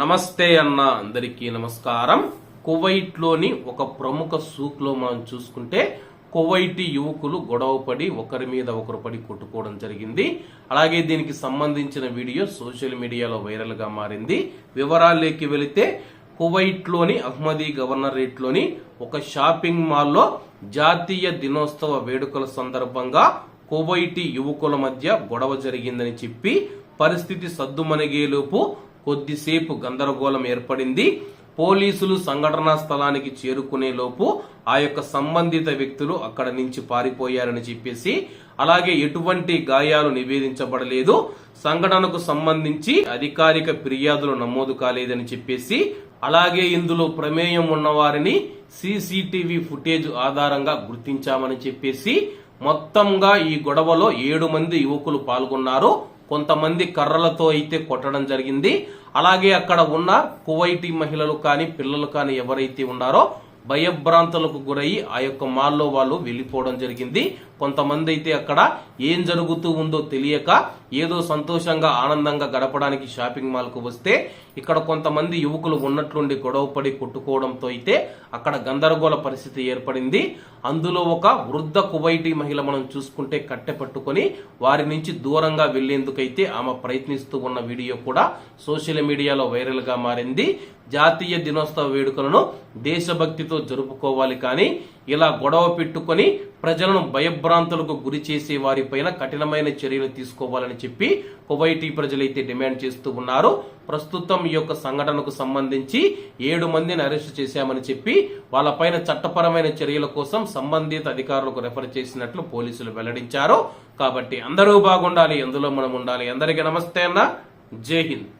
నమస్తే అన్న అందరికీ నమస్కారం. కువైట్లోని ఒక ప్రముఖ సూక్లో మనం చూసుకుంటే కువైటి యువకులు గొడవ పడి ఒకరి మీద ఒకరు పడి కొట్టుకోవడం జరిగింది. అలాగే దీనికి సంబంధించిన వీడియో సోషల్ మీడియాలో వైరల్గా మారింది. వివరాల్లోకి వెళితే కువైట్లోని అహ్మదీ గవర్నరేట్లోని ఒక షాపింగ్ మాల్లో జాతీయ దినోత్సవ వేడుకల సందర్భంగా కువైటి యువకుల మధ్య గొడవ జరిగిందని చెప్పి పరిస్థితి సద్దుమణిగేలోపు కొద్దిసేపు గందరగోళం ఏర్పడింది. పోలీసులు సంఘటనా స్థలానికి చేరుకునే లోపు ఆ యొక్క సంబంధిత వ్యక్తులు అక్కడ నుంచి పారిపోయారని చెప్పేసి అలాగే ఎటువంటి గాయాలు నివేదించబడలేదు. సంఘటనకు సంబంధించి అధికారిక ఫిర్యాదులు నమోదు కాలేదని చెప్పేసి అలాగే ఇందులో ప్రమేయం ఉన్న వారిని సీసీటీవీ ఫుటేజ్ ఆధారంగా గుర్తించామని చెప్పేసి మొత్తంగా ఈ గొడవలో ఏడు మంది యువకులు పాల్గొన్నారు. కొంతమంది కర్రలతో అయితే కొట్టడం జరిగింది. అలాగే అక్కడ ఉన్న కువైటీ మహిళలు కానీ పిల్లలు కానీ ఎవరైతే ఉన్నారో భయభ్రాంతులకు గురయ్యి ఆ యొక్క మాల్లో వాళ్ళు వెళ్ళిపోవడం జరిగింది. కొంతమంది అయితే అక్కడ ఏం జరుగుతూ ఉందో తెలియక ఏదో సంతోషంగా ఆనందంగా గడపడానికి షాపింగ్ మాల్కు వస్తే ఇక్కడ కొంతమంది యువకులు ఉన్నట్లుండి గొడవపడి కొట్టుకోవడంతో అయితే అక్కడ గందరగోళ పరిస్థితి ఏర్పడింది. అందులో ఒక వృద్ధ కువైటీ మహిళ మనం చూసుకుంటే కట్టె పట్టుకొని వారి నుంచి దూరంగా వెళ్ళేందుకైతే ఆమె ప్రయత్నిస్తూ ఉన్న వీడియో కూడా సోషల్ మీడియాలో వైరల్గా మారింది. జాతీయ దినోత్సవ వేడుకలను దేశభక్తితో జరుపుకోవాలి కానీ ఇలా గొడవ పెట్టుకొని ప్రజలను భయభ్రాంతులకు గురి చేసే వారిపైన కఠినమైన చర్యలు తీసుకోవాలని చెప్పి కువైటీ ప్రజలైతే డిమాండ్ చేస్తూ ఉన్నారు. ప్రస్తుతం ఈ యొక్క సంఘటనకు సంబంధించి ఏడు మందిని అరెస్ట్ చేశామని చెప్పి వాళ్ళపైన చట్టపరమైన చర్యల కోసం సంబంధిత అధికారులకు రెఫర్ చేసినట్లు పోలీసులు వెల్లడించారు. కాబట్టి అందరూ బాగుండాలి ఎందులో మనం ఉండాలి. అందరికీ నమస్తే అన్న. జై హింద్.